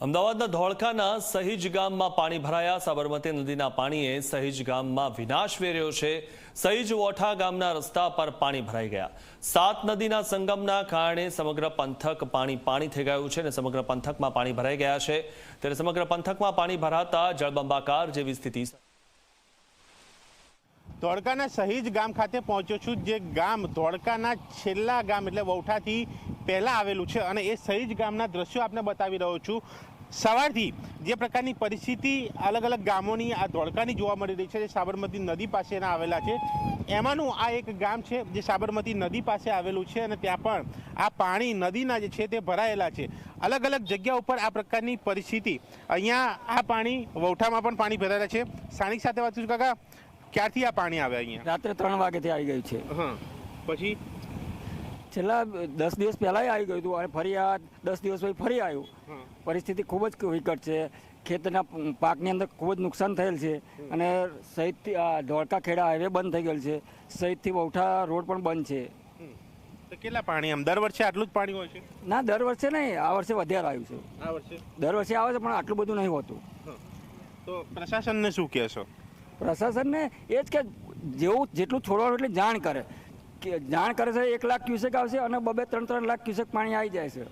અમદાવાદના ધોળકાના સહીજ ગામમાં પાણી ભરાયા. સાબરમતી નદીના પાણીએ સહીજ ગામમાં વિનાશ વેર્યો છે. સહિજ વોઠા ગામના રસ્તા પર પાણી ભરાઈ ગયા. સાત નદીના સંગમના કારણે સમગ્ર પંથક પાણી પાણી થઈ ગયું છે અને સમગ્ર પંથકમાં પાણી ભરાઈ ગયા છે. ત્યારે સમગ્ર પંથકમાં પાણી ભરાતા જળબંબાકાર જેવી સ્થિતિ ધોળકાના સહીજ ગામ ખાતે પહોંચ્યો છું. જે ગામ ધોળકાના છેલ્લા ગામ એટલે વૌઠાથી પહેલાં આવેલું છે અને એ સહીજ ગામના દ્રશ્યો આપને બતાવી રહ્યો છું. સવારથી જે પ્રકારની પરિસ્થિતિ અલગ અલગ ગામોની આ ધોળકાની જોવા મળી રહી છે જે સાબરમતી નદી પાસે એના આવેલા છે. એમાંનું આ એક ગામ છે જે સાબરમતી નદી પાસે આવેલું છે અને ત્યાં પણ આ પાણી નદીના જે છે તે ભરાયેલા છે. અલગ અલગ જગ્યા ઉપર આ પ્રકારની પરિસ્થિતિ. અહીંયા આ પાણી વૌઠામાં પણ પાણી ભરાયેલા છે. સ્થાનિક સાથે વાત કાકા. ક્યારથી આ પાણી આવે અહીંયા? રાત્રે ત્રણ વાગેથી આવી ગયું છે. હા. પછી? છેલ્લા દસ દિવસ પહેલાં આવી ગયું હતું અને ફરી આ દસ દિવસ પછી ફરી આવ્યું. પરિસ્થિતિ ખૂબ જ વિકટ છે. ખેતરના પાકની અંદર ખૂબ જ નુકસાન થયેલ છે અને સહિતથી આ ધોળકા ખેડા હાઈવે બંધ થઈ ગયેલ છે. સહિતથી બહુઠા રોડ પણ બંધ છે. કેટલા પાણી આમ? દર વર્ષે આટલું જ પાણી હોય છે? ના દર વર્ષે નહીં. આ વર્ષે વધારે આવ્યું છે. આ વર્ષે? દર વર્ષે આવે છે પણ આટલું બધું નહીં હોતું. તો પ્રશાસનને શું કહેશો? પ્રશાસનને એ જ કે જેવું જેટલું છોડવાનું એટલે જાણ કરે. જાણ કરે છે, એક લાખ ક્યુસેક આવશે અને બબે ત્રણ ત્રણ લાખ ક્યુસેક પાણી આવી જાય છે.